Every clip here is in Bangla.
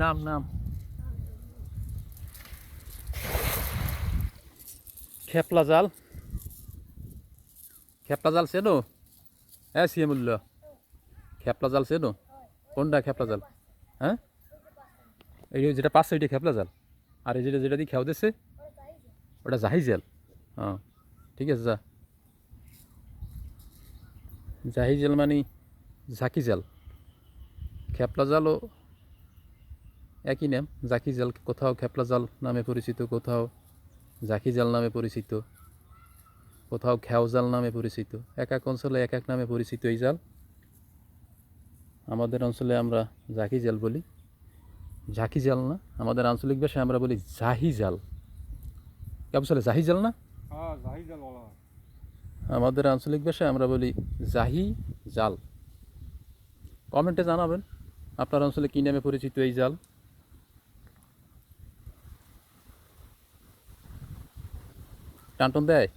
নাম নাম। খেপলা জাল। খেপলা জাল চেনো? হ্যাঁ সিএ মূল্য খেপলা জাল চেনো? কোনটা খেপলা জাল? হ্যাঁ? এই যেটা পাচ্ছে ওইটা খেপলা জাল। আর এই যেটা যেটা দিয়ে খেয়াও দিচ্ছে ওটা জাহি জাল। হ্যাঁ ঠিক আছে, যা। জাহি জাল মানে ঝাঁকি জাল। খেপলা জালও একই নাম জাকি জাল কোথাও খেপলা জাল নামে পরিচিত কোথাও জাকি জাল নামে পরিচিত কোথাও খেও জাল নামে পরিচিত। এক এক অঞ্চলে এক এক নামে পরিচিত এই জাল। আমাদের অঞ্চলে আমরা জাকি জাল বলি। ঝাঁকি জাল না আমাদের আঞ্চলিক ভাষায় আমরা বলি জাহি জাল। কেমন চলে জাহি জাল না? হ্যাঁ। আমাদের আঞ্চলিক ভাষায় আমরা বলি জাহি জাল। কমেন্টে জানাবেন। আপনার অঞ্চলে কী নামে পরিচিত এই জাল? টানটন দেয়?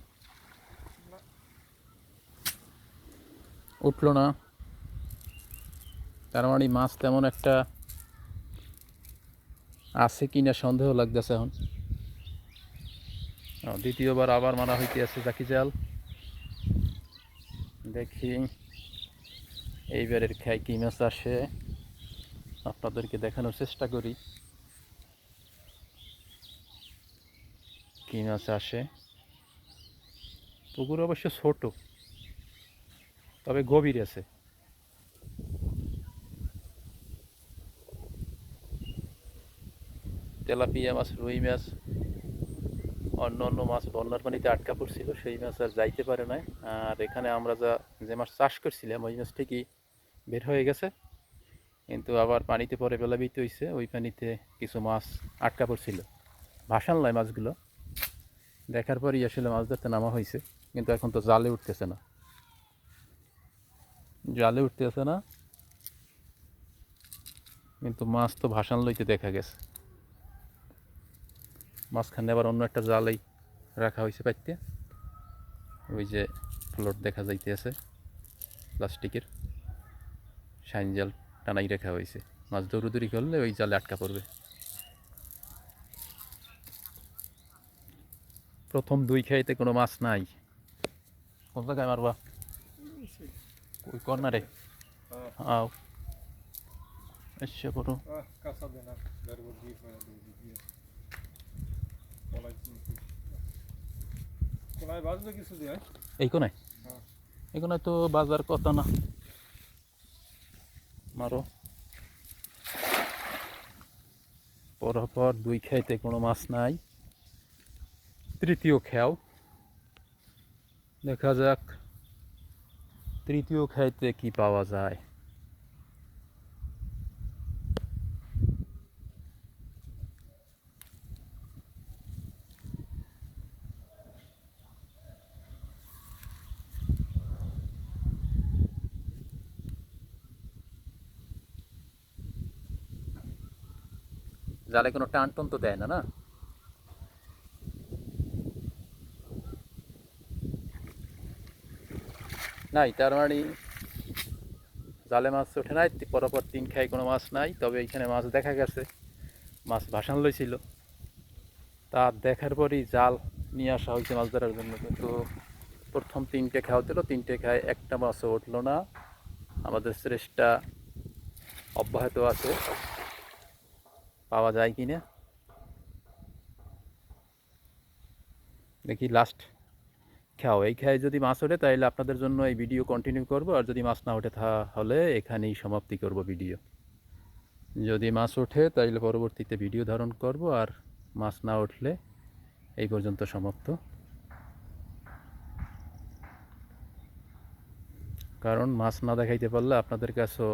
উঠল না। তার মানে মাছ তেমন একটা আছে কিনা সন্দেহ লাগতেছে এখন। দ্বিতীয়বার আবার মারা হইতে আছে জাকি জাল। দেখি। এইবারের খাই কি মাছ আসে? আপনাদেরকে দেখানোর চেষ্টা করি। কি মাছ আসে? পুকুর অবশ্য ছোট, তবে গভীর আছে। তেলাপিয়া মাছ, রুই মাছ, অন্য অন্য মাছ বন্যার পানিতে আটকা পড়ছিল, সেই মাছ আর যাইতে পারে নাই। আর এখানে আমরা যা যে মাছ চাষ করছিলাম, ওই মাছ ঠিকই বের হয়ে গেছে। কিন্তু আবার পানিতে পরে বেলাবিত হয়েছে ওই পানিতে কিছু মাছ আটকা পড়ছিল। ভাসান নয় মাছগুলো। দেখার পরই আসলে মাছ ধরতে নামা হয়েছে কিন্তু এখন তো জালে উঠতেছে না। জালে উঠতেছে না, কিন্তু মাছ তো ভাসান লইতে দেখা গেছে। মাঝখানে আবার অন্য একটা জালেই রাখা হয়েছে পাইতে। ওই যে ফ্লোট দেখা যাইতে আছে প্লাস্টিকের। শাইন জাল টানাই রাখা হয়েছে। মাছ দৌড়ুদৌড়ি করলে ওই জালে আটকা পড়বে। প্রথম দুই খাইতে কোনো মাছ নাই। কোন জায়গায় মারবা? ওই কর্নারে। আও। এসে করো এই কোনায়। এই কোনায় তো বাজার কথা না। মারো। পরপর দুই খাইতে কোনো মাছ নাই। তৃতীয় খেয়াও দেখা যাক তৃতীয় খাইতে কি পাওয়া যায়। জালে কোনো টান টন তো দেয় না না? নাই, তার মানে জালে মাছ ওঠে নাই, পরপর তিন খাই কোনো মাছ নাই, তবে এইখানে মাছ দেখা গেছে, মাছ ভাসান লইছিল। তা দেখার পরই জাল নিয়ে আসা হয়েছে মাছ ধরার জন্য, কিন্তু প্রথম তিনটে খাওয়া দিল তিনটে খায় একটা মাছও উঠল না। আমাদের চেষ্টা অব্যাহত আছে। পাওয়া যায় কি না দেখি লাস্ট খাও। এই খায় যদি মাছ ওঠে তাহলে আপনাদের জন্য এই ভিডিও কন্টিনিউ করব। আর যদি মাছ না ওঠে, তাহলে এখানেই সমাপ্তি করব ভিডিও যদি মাছ ওঠে তাহলে পরবর্তীতে ভিডিও ধারণ করব। আর মাছ না উঠলে, এই পর্যন্ত সমাপ্ত। কারণ মাছ না দেখাইতে পারলে আপনাদের কাছেও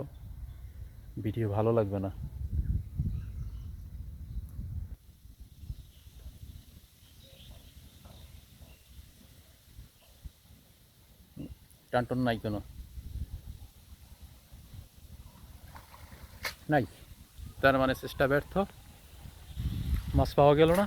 ভিডিও ভালো লাগবে না। টানটন নাই কোনো। নাই। তার মানে চেষ্টা ব্যর্থ। মাছ পাওয়া গেল না।